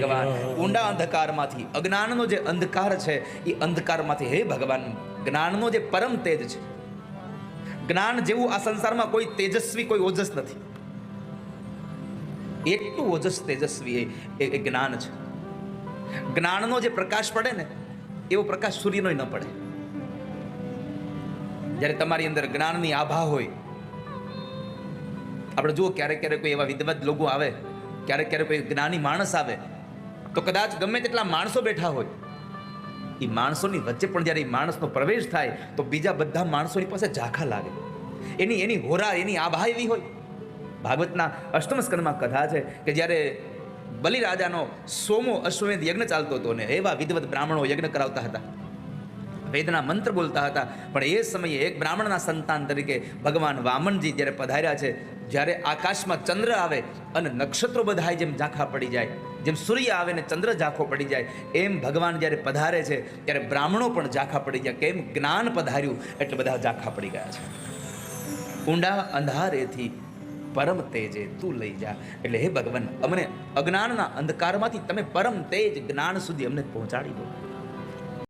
ભગવાન. ઊંડા અંધકારમાંથી. અજ્ઞાનનો જે અંધકાર છે એ અંધકારમાંથી, હે ભગવાન, જ્ઞાનનો જે પરમ તેજ છે. જ્ઞાન જેવું આ સંસારમાં કોઈ તેજસ્વી, કોઈ ઓજસ નથી. એટલું ઓજસ તેજસ્વી એ- જ્ઞાન છે. જ્ઞાનનો જે પ્રકાશ પડે ને, એવો પ્રકાશ સૂર્યનો ન પડે. જ્યારે તમારી અંદર જ્ઞાનની આભા હોય, આપણે જુઓ ક્યારેક ક્યારેક કોઈ એવા વિદવત લોકો આવે, ક્યારેક ક્યારેક કોઈ જ્ઞાની માણસ આવે તો કદાચ ગમે તેટલા માણસો બેઠા હોય. એ માણસોની વચ્ચે પણ જ્યારે એ માણસનો પ્રવેશ થાય, તો બીજા બધા માણસોની પાસે ઝાંખા લાગે. એની એની હોરા એની આભા એવી હોય. ભાગવતના અષ્ટમ સ્કંદમાં કથા છે કે જ્યારે બલિરાજાનો સોમો અશ્વમેધ યજ્ઞ ચાલતો હતો ને એવા વિધવત બ્રાહ્મણો યજ્ઞ કરાવતા હતા. વેદના મંત્ર બોલતા હતા, પણ એ સમયે એક બ્રાહ્મણના સંતાન તરીકે ભગવાન વામનજી જ્યારે પધાર્યા છે જ્યારે આકાશમાં ચંદ્ર આવે અને નક્ષત્રો બધાય જેમ ઝાંખા પડી જાય, જેમ સૂર્ય આવે ને ચંદ્ર ઝાંખો પડી જાય, એમ ભગવાન જ્યારે પધારે છે, ત્યારે બ્રાહ્મણો પણ ઝાંખા પડી જાય. કેમ? જ્ઞાન પધાર્યું એટલે બધા ઝાંખા પડી ગયા છે. ઊંડા અંધારેથી પરમ તેજે તું લઈ જા. એટલે હે ભગવાન, અમને અજ્ઞાનના અંધકારમાંથી તમે પરમ તેજ જ્ઞાન સુધી અમને પહોંચાડી દો.